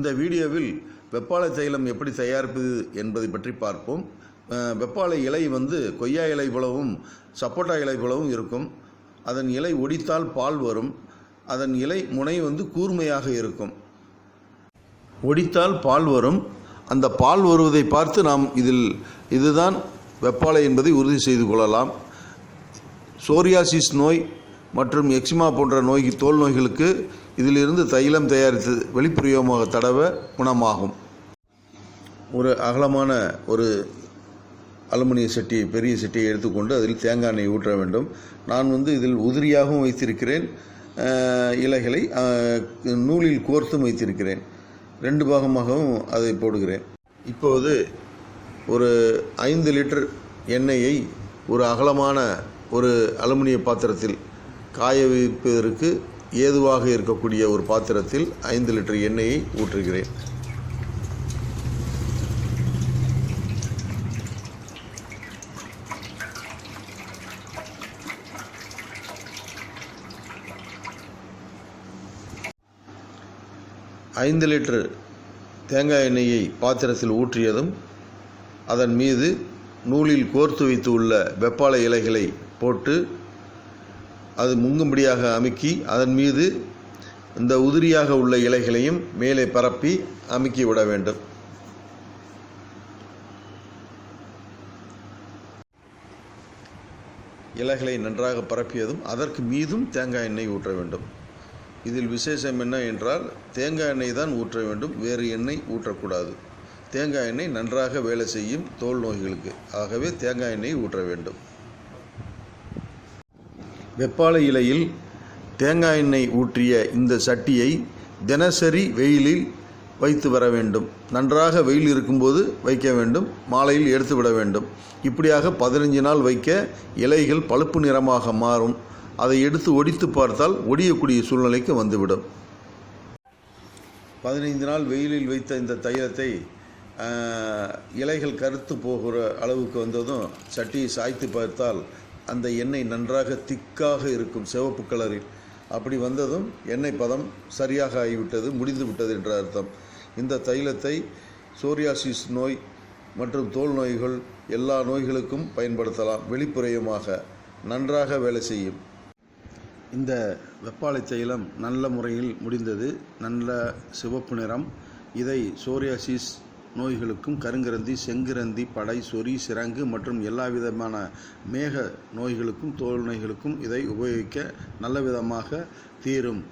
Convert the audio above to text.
இந்த வீடியோவில் வெப்பாலை தைலம் எப்படி தயாரிப்பது என்பதை பற்றி பார்ப்போம். வெப்பாலை இலை வந்து கொய்யா இலை போலவும் சப்போட்டா இலை போலவும் இருக்கும். அதன் இலை ஒடித்தால் பால் வரும். அதன் இலை முனை வந்து கூர்மையாக இருக்கும். ஒடித்தால் பால் வரும். அந்த பால் வருவதை பார்த்து நாம் இதில் இதுதான் வெப்பாலை என்பதை உறுதி செய்து கொள்ளலாம். சோரியாசிஸ் நோய் மற்றும் எக்ஸிமா போன்ற நோய் தோல் நோய்களுக்கு இதிலிருந்து தைலம் தயாரித்து வெளிப்பிரயோகமாக தடவ குணமாகும். ஒரு அகலமான ஒரு அலுமினிய சட்டியை பெரிய சட்டியை எடுத்துக்கொண்டு அதில் தேங்காய் எண்ணெய் ஊற்ற வேண்டும். நான் வந்து இதில் உதிரியாகவும் வைத்திருக்கிறேன். இலைகளை நூலில் கோர்த்தும் வைத்திருக்கிறேன். ரெண்டு பாகமாகவும் அதை போடுகிறேன். இப்போது ஒரு ஐந்து லிட்டர் எண்ணெயை ஒரு அகலமான ஒரு அலுமினிய பாத்திரத்தில் காய வைப்பதற்கு ஏதுவாக இருக்கக்கூடிய ஒரு பாத்திரத்தில் ஐந்து லிட்டர் எண்ணெயை ஊற்றுகிறேன். ஐந்து லிட்டர் தேங்காய் எண்ணெயை பாத்திரத்தில் ஊற்றியதும் அதன் மீது நூலில் கோர்த்து வைத்து உள்ள வெப்பாலை இலைகளை போட்டு அது முங்கும்படியாக அமுக்கி அதன் மீது இந்த உதிரியாக உள்ள இலைகளையும் மேலே பரப்பி அமுக்கி விட வேண்டும். இலைகளை நன்றாக பரப்பியதும் அதற்கு மீதும் தேங்காய் எண்ணெய் ஊற்ற வேண்டும். இதில் விசேஷம் என்ன என்றால் தேங்காய் எண்ணெய் தான் ஊற்ற வேண்டும் வேறு எண்ணெய் ஊற்றக்கூடாது. தேங்காய் எண்ணெய் நன்றாக வேலை செய்யும் தோல் நோய்களுக்கு. ஆகவே தேங்காய் எண்ணெய் ஊற்ற வேண்டும். வெப்பாலை இலையில் தேங்காய் எண்ணெய் ஊற்றிய இந்த சட்டியை தினசரி வெயிலில் வைத்து வர வேண்டும். நன்றாக வெயில் இருக்கும்போது வைக்க வேண்டும். மாலையில் எடுத்து விட வேண்டும். இப்படியாக பதினஞ்சு நாள் வைக்க இலைகள் பழுப்பு நிறமாக மாறும். அதை எடுத்து ஒடித்து பார்த்தால் ஒடியக்கூடிய சூழ்நிலைக்கு வந்துவிடும். பதினைந்து நாள் வெயிலில் வைத்த இந்த தைலத்தை இலைகள் கருத்து போகிற அளவுக்கு வந்ததும் சட்டியை சாய்த்து பார்த்தால் அந்த எண்ணெய் நன்றாக திக்காக இருக்கும் சிவப்பு கலரில். அப்படி வந்ததும் எண்ணெய் பதம் சரியாக ஆகிவிட்டது முடிந்து விட்டது என்ற அர்த்தம். இந்த தைலத்தை சோரியாசிஸ் நோய் மற்றும் தோல் நோய்கள் எல்லா நோய்களுக்கும் பயன்படுத்தலாம். வெளிப்புறையுமாக நன்றாக வேலை செய்யும். இந்த வெப்பாலை தைலம் நல்ல முறையில் முடிந்தது. நல்ல சிவப்பு நிறம். இதை சோரியாசிஸ் நோய்களுக்கும் கருங்கிரந்தி செங்கிரந்தி படை சொறி சிரங்கு மற்றும் எல்லா விதமான மேக நோய்களுக்கும் தோல் நோய்களுக்கும் இதை உபயோகிக்க நல்ல விதமாக தீரும்.